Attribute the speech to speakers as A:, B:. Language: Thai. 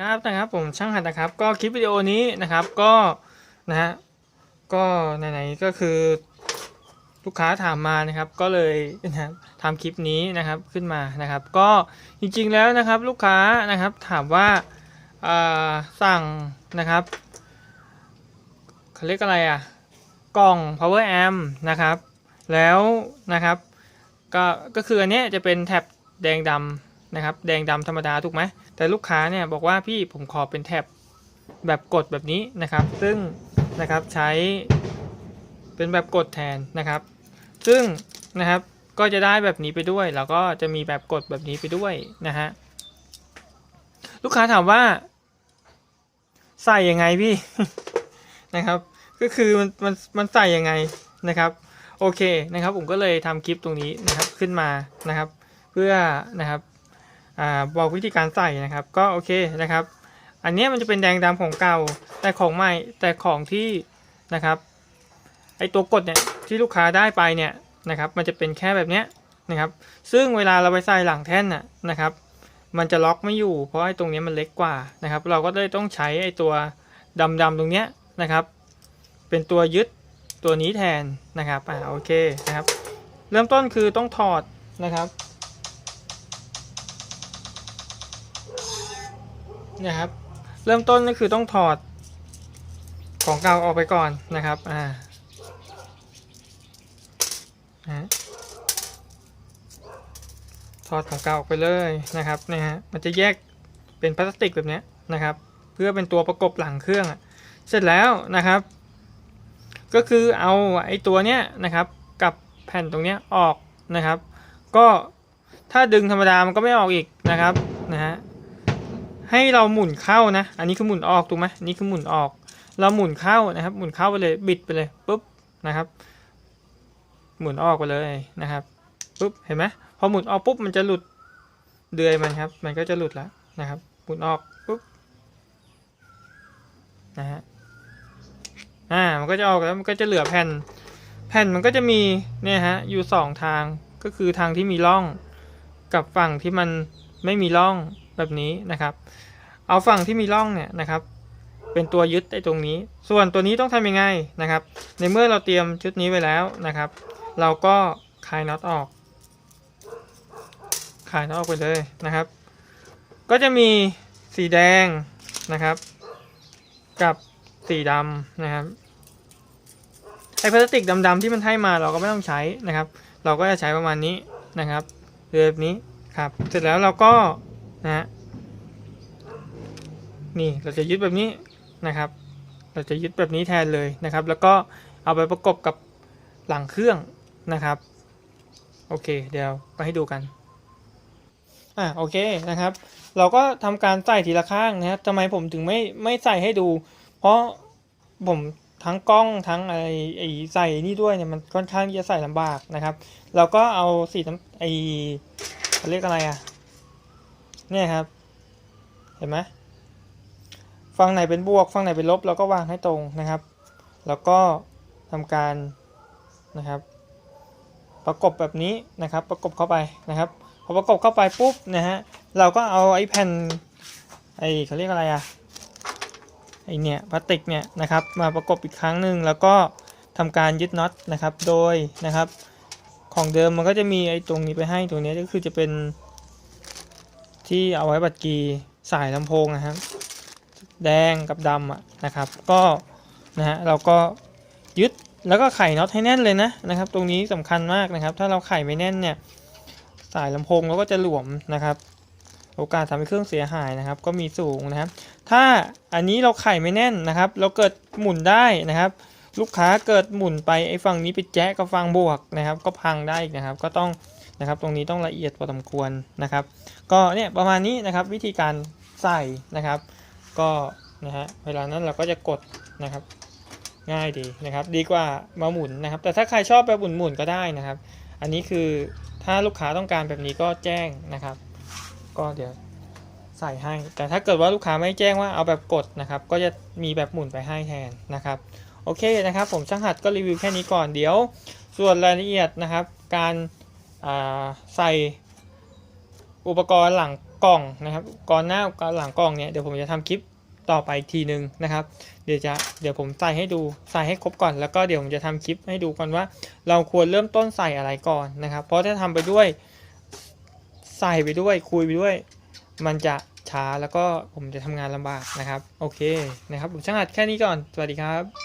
A: ครับนะครับผมช่างหัดนะครับ ก็คลิปวิดีโอนี้นะครับก็นะฮะก็ไหนๆก็คือลูกค้าถามมานะครับ ก็เลยนะครับทำคลิปนี้นะครับขึ้นมานะครับ ก็จริงๆแล้วนะครับลูกค้านะครับถามว่าอ่าสั่งนะครับเขาเรียกอะไรอะกล่อง power amp นะครับ แล้วนะครับก็ก็คืออันเนี้ยจะเป็นแท็บแดงดำ นะครับแดงดำธรรมดาถูกไหมแต่ลูกค้าเนี่ยบอกว่าพี่ผมขอเป็นแท็บแบบกดแบบนี้นะครับ ซึ่งนะครับใช้เป็นแบบกดแทนนะครับ ซึ่งนะครับก็จะได้แบบนี้ไปด้วย แล้วก็จะมีแบบกดแบบนี้ไปด้วยนะฮะลูกค้าถามว่า ใส่ยังไงพี่นะครับ ก็คือมันมันมันใส่ยังไงนะครับ โอเคนะครับ ผมก็เลยทำคลิปตรงนี้นะครับขึ้นมานะครับ เพื่อนะครับ อ่าบอกวิธีการใส่นะครับ ก็โอเคนะครับ อันนี้มันจะเป็นแดงดำของเก่า แต่ของใหม่แต่ของที่นะครับไอตัวกดเนี่ยที่ลูกค้าได้ไปเนี่ยนะครับ มันจะเป็นแค่แบบเนี้ยนะครับ ซึ่งเวลาเราไปใส่หลังแท่นน่ะนะครับ มันจะล็อกไม่อยู่เพราะไอ้ตรงนี้มันเล็กกว่านะครับ เราก็เลยต้องใช้ไอ้ตัวดำๆตรงเนี้ยนะครับ เป็นตัวยึดตัวนี้แทนนะครับอ่าโอเคนะครับ เริ่มต้นคือต้องถอดนะครับ นะครับ เริ่มต้นก็คือต้องถอดของเก่าออกไปก่อนนะครับ อ่าถอดของเก่าออกไปเลยนะครับนะฮะ มันจะแยกเป็นพลาสติกแบบนี้นะครับ เพื่อเป็นตัวประกบหลังเครื่องเสร็จแล้วนะครับ ก็คือเอาไอ้ตัวเนี้ยนะครับ กับแผ่นตรงเนี้ยออกนะครับ ก็ถ้าดึงธรรมดามันก็ไม่ออกอีกนะครับนะฮะ ให้เราหมุนเข้านะ อันนี้คือหมุนออกถูกไหมนนี้คือหมุนออก เราหมุนเข้านะครับ หมุนเข้าไปเลยบิดไปเลยปุ๊บนะครับ หมุนออกไปเลยนะครับปุ๊บเห็นไหมพอหมุนออกปุ๊บมันจะหลุดเดือยมันครับ มันก็จะหลุดแล้วนะครับ หมุนออกปุ๊บนะฮะอ่ามันก็จะออกแล้วมันก็จะเหลือแผ่น แผ่นมันก็จะมีเนี่ยฮะอยู่สองทางก็คือทางที่มีร่อง กับฝั่งที่มันไม่มีร่อง แบบนี้นะครับ เอาฝั่งที่มีร่องเนี่ยนะครับ เป็นตัวยึดไอ้ตรงนี้ ส่วนตัวนี้ต้องทำยังไงนะครับ ในเมื่อเราเตรียมชุดนี้ไว้แล้วนะครับ เราก็คลายน็อตออกคลายน็อตออกไปเลยนะครับ ก็จะมีสีแดงนะครับ กับสีดำนะครับไอ้พลาสติกดำๆที่มันให้มาเราก็ไม่ต้องใช้นะครับ เราก็จะใช้ประมาณนี้นะครับแบบนี้ครับ เสร็จแล้วเราก็ นะฮะนี่เราจะยึดแบบนี้นะครับ เราจะยึดแบบนี้แทนเลยนะครับ แล้วก็เอาไปประกบกับหลังเครื่องนะครับ โอเค เดี๋ยวไปให้ดูกันอะโอเคนะครับ เราก็ทำการใส่ทีละข้างนะครับทำไมผมถึงไม่ไม่ใส่ให้ดู เพราะผมทั้งกล้องทั้งไอไอใส่นี่ด้วยเนี่ยมันค่อนข้างที่จะใส่ลำบากนะครับ เราก็เอาสีน้ำไอ้เขาเรียกอะไรอะ เนี่ยครับ เห็นไหมฝั่งไหนเป็นบวกฝั่งไหนเป็นลบเราก็วางให้ตรงนะครับ แล้วก็ทำการนะครับ ประกบแบบนี้นะครับ ประกบเข้าไปนะครับพอประกบเข้าไปปุ๊บนะฮะเราก็เอาไอ้แผ่นไอ้เขาเรียกอะไรอะไอ้เนี่ยพลาสติกเนี่ยนะครับมาประกบอีกครั้งหนึ่งแล้วก็ทำการยึดน็อตนะครับ โดยนะครับ ของเดิมมันก็จะมีไอ้ตรงนี้ไปให้ตรงนี้ก็คือจะเป็น ที่เอาไว้บัดกีสายลำโพงนะครับ แดงกับดำนะครับ ก็นะฮะเราก็ยึดแล้วก็ไขน็อตให้แน่นเลยนะนะครับ ตรงนี้สำคัญมากนะครับ ถ้าเราไขไม่แน่นเนี่ยสายลำโพงเราก็จะหลวมนะครับ โอกาสทำให้เครื่องเสียหายนะครับ ก็มีสูงนะครับ ถ้าอันนี้เราไขไม่แน่นนะครับ เราเกิดหมุนได้นะครับ ลูกค้าเกิดหมุนไปไอ้ฝั่งนี้ไปแจ๊ะกับฝั่งบวกนะครับ ก็พังได้อีกนะครับ ก็ต้อง นะครับ ตรงนี้ต้องละเอียดพอสมควรนะครับ ก็เนี่ยประมาณนี้นะครับวิธีการใส่นะครับ ก็นะฮะเวลานั้นเราก็จะกดนะครับ ง่ายดีนะครับ ดีกว่ามาหมุนนะครับ แต่ถ้าใครชอบแบบหมุนๆก็ได้นะครับ อันนี้คือถ้าลูกค้าต้องการแบบนี้ก็แจ้งนะครับ ก็เดี๋ยวใส่ให้ แต่ถ้าเกิดว่าลูกค้าไม่แจ้งว่าเอาแบบกดนะครับ ก็จะมีแบบหมุนไปให้แทนนะครับ โอเคนะครับ ผมช่างหัดก็รีวิวแค่นี้ก่อนเดี๋ยว ส่วนรายละเอียดนะครับ การ ใส่อุปกรณ์หลังกล่องนะครับก่อนหน้ากับหลังกล่องเนี่ยเดี๋ยวผมจะทำคลิปต่อไปทีหนึ่งนะครับ เดี๋ยวจะเดี๋ยวผมใส่ให้ดูใส่ให้ครบก่อน แล้วก็เดี๋ยวผมจะทำคลิปให้ดูก่อนว่า เราควรเริ่มต้นใส่อะไรก่อนนะครับ เพราะถ้าทำไปด้วยใส่ไปด้วยคุยไปด้วย มันจะช้าแล้วก็ผมจะทำงานลำบากนะครับ โอเคนะครับผมช่างอัดแค่นี้ก่อนสวัสดีครับ